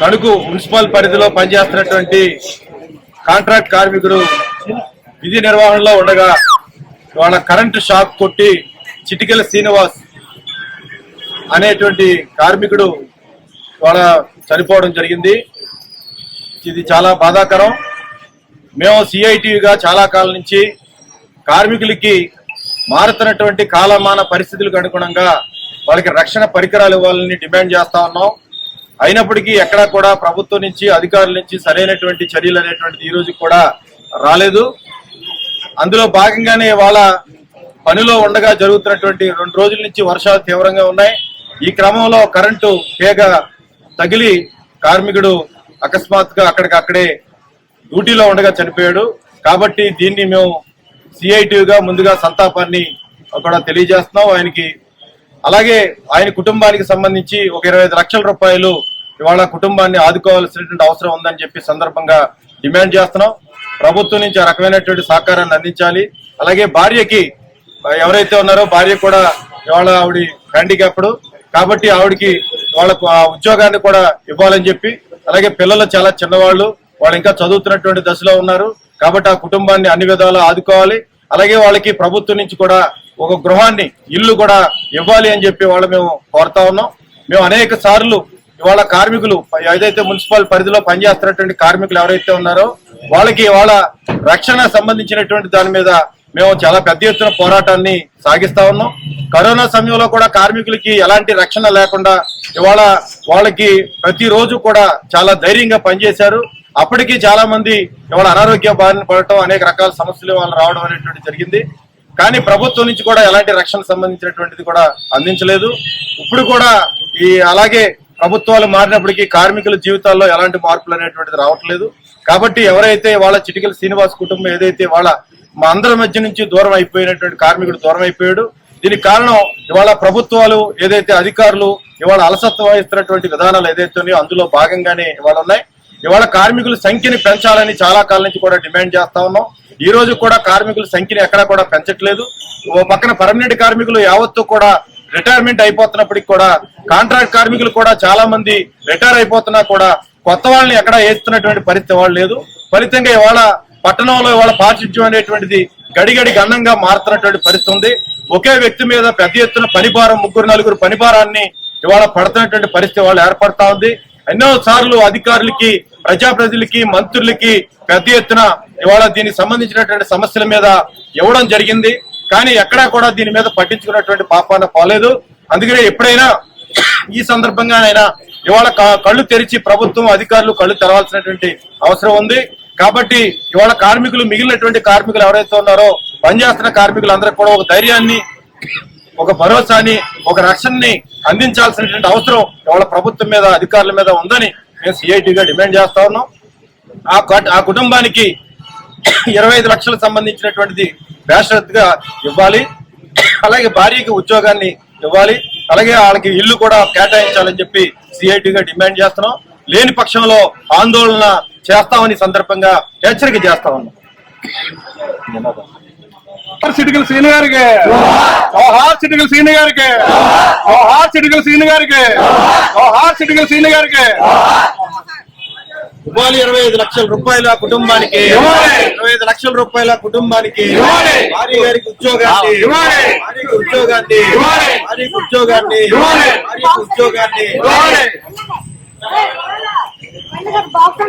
Tanuku municipal పరిధిలో పనిచేస్తున్నటువంటి contract కార్మికుడు విధి నిర్వహణలో ఉండగా వాళ్ళ కరెంటు షాక్ కొట్టి చిటికెల శ్రీనివాస్ అనేటువంటి కార్మికుడు వాళ్ళ చనిపోవడం జరిగింది. ఇది చాలా బాధాకరం. మేము సిఐటిగా చాలా కాలం నుంచి కార్మికులకి మారుతున్నటువంటి కాలమాన పరిస్థితులకు అనుగుణంగా వాళ్ళకి రక్షణ పరికరాలు ఇవ్వాలని డిమాండ్ చేస్తా ఉన్నాం. అయినప్పటికీ ఎక్కడా కూడా ప్రభుత్వం నుంచి అధికారుల నుంచి సరైనటువంటి చర్యలు అనేటువంటిది ఈ రోజు కూడా రాలేదు. అందులో భాగంగానే ఇవాళ పనిలో ఉండగా జరుగుతున్నటువంటి రెండు రోజుల నుంచి వర్షాలు తీవ్రంగా ఉన్నాయి. ఈ క్రమంలో కరెంటు తీగ తగిలి కార్మికుడు అకస్మాత్తుగా అక్కడికక్కడే డ్యూటీలో ఉండగా చనిపోయాడు. కాబట్టి దీన్ని మేము సిఐటిగా ముందుగా సంతాపాన్ని కూడా తెలియజేస్తున్నాం. ఆయనకి అలాగే ఆయన కుటుంబానికి సంబంధించి ఒక ఇరవై ఐదు లక్షల రూపాయలు ఇవాళ కుటుంబాన్ని ఆదుకోవాల్సినటువంటి అవసరం ఉందని చెప్పి సందర్భంగా డిమాండ్ చేస్తున్నాం. ప్రభుత్వం నుంచి ఆ రకమైనటువంటి సహకారాన్ని అందించాలి. అలాగే భార్యకి ఎవరైతే ఉన్నారో భార్య కూడా ఇవాళ ఆవిడ హ్యాండిక్యాప్డ్. కాబట్టి ఆవిడకి వాళ్ళకు ఆ ఉద్యోగాన్ని కూడా ఇవ్వాలని చెప్పి అలాగే పిల్లలు చాలా చిన్నవాళ్ళు వాళ్ళు ఇంకా చదువుతున్నటువంటి దశలో ఉన్నారు. కాబట్టి ఆ కుటుంబాన్ని అన్ని విధాలా ఆదుకోవాలి. అలాగే వాళ్ళకి ప్రభుత్వం నుంచి కూడా ఒక గృహాన్ని ఇల్లు కూడా ఇవ్వాలి అని చెప్పి వాళ్ళు మేము కోరుతా ఉన్నాం. మేము అనేక సార్లు ఇవాళ కార్మికులు ఏదైతే మున్సిపల్ పరిధిలో పనిచేస్తున్నటువంటి కార్మికులు ఎవరైతే ఉన్నారో వాళ్ళకి వాళ్ళ రక్షణ సంబంధించినటువంటి దాని మీద మేము చాలా పెద్ద ఎత్తున పోరాటాన్ని సాగిస్తా ఉన్నాం. కరోనా సమయంలో కూడా కార్మికులకి ఎలాంటి రక్షణ లేకుండా ఇవాళ వాళ్ళకి ప్రతిరోజు కూడా చాలా ధైర్యంగా పనిచేశారు. అప్పటికి చాలా మంది ఇవాళ అనారోగ్య బారిన పడటం అనేక రకాల సమస్యలు వాళ్ళు రావడం అనేటువంటి జరిగింది. కానీ ప్రభుత్వం నుంచి కూడా ఎలాంటి రక్షణ సంబంధించినటువంటిది కూడా అందించలేదు. ఇప్పుడు కూడా ఈ అలాగే ప్రభుత్వాలు మారినప్పటికీ కార్మికుల జీవితాల్లో ఎలాంటి మార్పులు అనేటువంటిది రావట్లేదు. కాబట్టి ఎవరైతే వాళ్ళ చిటికల శ్రీనివాస్ కుటుంబం ఏదైతే వాళ్ళ మా అందరి మధ్య నుంచి దూరం అయిపోయినటువంటి కార్మికుడు దూరం అయిపోయాడు. దీనికి కారణం ఇవాళ ప్రభుత్వాలు ఏదైతే అధికారులు ఇవాళ అలసత్వం వహిస్తున్నటువంటి విధానాలు ఏదైతే ఉన్నాయో అందులో భాగంగానే ఇవాళ ఉన్నాయి. ఇవాళ కార్మికుల సంఖ్యని పెంచాలని చాలా కాలం నుంచి కూడా డిమాండ్ చేస్తా ఉన్నాం. ఈ రోజు కూడా కార్మికుల సంఖ్యను ఎక్కడా కూడా పెంచట్లేదు. ఓ పక్కన పర్మనెంట్ కార్మికులు యావత్తు కూడా రిటైర్మెంట్ అయిపోతున్నప్పటికి కూడా కాంట్రాక్ట్ కార్మికులు కూడా చాలా మంది రిటైర్ అయిపోతున్నా కూడా కొత్త వాళ్ళని ఎక్కడా వేస్తున్నటువంటి పరిస్థితి వాళ్ళు లేదు. ఫలితంగా ఇవాళ పట్టణంలో ఇవాళ పారిశుద్ధ్యం అనేటువంటిది గడిగడి గన్నంగా మారుతున్నటువంటి పరిస్థితి ఉంది. ఒకే వ్యక్తి మీద పెద్ద ఎత్తున పనిభారం ముగ్గురు నలుగురు పనిభారాన్ని ఇవాళ పడుతున్నటువంటి పరిస్థితి వాళ్ళు ఏర్పడతా ఉంది. ఎన్నో సార్లు అధికారులకి ప్రజాప్రతినిధులకి మంత్రులకి పెద్ద ఎత్తున ఇవాళ దీనికి సంబంధించినటువంటి సమస్యల మీద ఇవ్వడం జరిగింది. కానీ ఎక్కడా కూడా దీని మీద పట్టించుకున్నటువంటి పాపాన పోలేదు. అందుకనే ఎప్పుడైనా ఈ సందర్భంగానైనా ఇవాళ కళ్ళు తెరిచి ప్రభుత్వం అధికారులు కళ్ళు తెరవాల్సినటువంటి అవసరం ఉంది. కాబట్టి ఇవాళ కార్మికులు మిగిలినటువంటి కార్మికులు ఎవరైతే ఉన్నారో పనిచేస్తున్న కార్మికులందరికీ కూడా ఒక ధైర్యాన్ని ఒక భరోసాని ఒక రక్షణని అందించాల్సినటువంటి అవసరం ఇవాళ ప్రభుత్వం మీద అధికారుల మీద ఉందని మేము సిఐటిగా డిమాండ్ చేస్తా ఉన్నాం. ఆ ఆ కుటుంబానికి ఇరవై ఐదు లక్షలకు సంబంధించినటువంటిది బేషరత్గా ఇవ్వాలి. అలాగే భార్యకి ఉద్యోగాన్ని ఇవ్వాలి. అలాగే వాళ్ళకి ఇల్లు కూడా కేటాయించాలని చెప్పి సిఐటిగా డిమాండ్ చేస్తున్నాం. లేని పక్షంలో ఆందోళన చేస్తామని సందర్భంగా హెచ్చరిక చేస్తా ఉన్నాం. సిటికల్ సీని గారికి జోహార్ సిటికల్ సీని గారికి జోహార్ సిటికల్ సీని గారికి జోహార్ సిటికల్ సీని గారికి ఇవ్వాలి ఇరవై ఐదు లక్షల రూపాయల కుటుంబానికి. ఇరవై ఐదు లక్షల రూపాయల కుటుంబానికి. భార్య గారికి ఉద్యోగాన్ని. భార్యకి ఉద్యోగాన్ని. భార్యకి ఉద్యోగాన్ని. భార్యకి ఉద్యోగాన్ని. బాక్స్